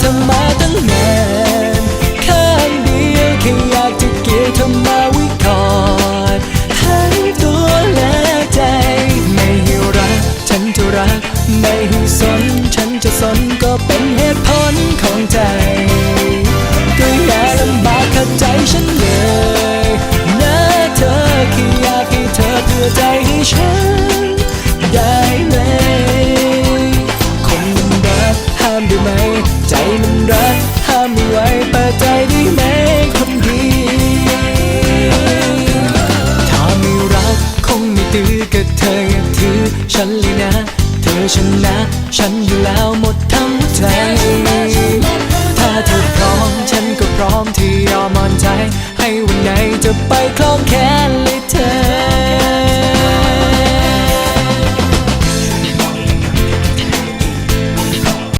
เธอมาตั้งนานข้างเดียวแค่อยากจะเกี่ยวเธอมาไว้ก่อนทั้งตัวและใจ ไม่ให้รัก ฉันจะรัก ไม่ให้สน ฉันจะสนก็เป็นเหตุผลของเธอ ใจมันรักถ้าไม่ไหวเปิดใจได้ไหมคนดีถ้าไม่รักคงไม่ตื้อกับเธออย่ถือฉันเลยนะ เธอฉันนะ ฉันอยู่แล้วหมดทั้งใจ ถ้าเธอพร้อมฉันก็พร้อมที่ยอมอ่อนใจ ให้วันไหนจะไปคล้องแขน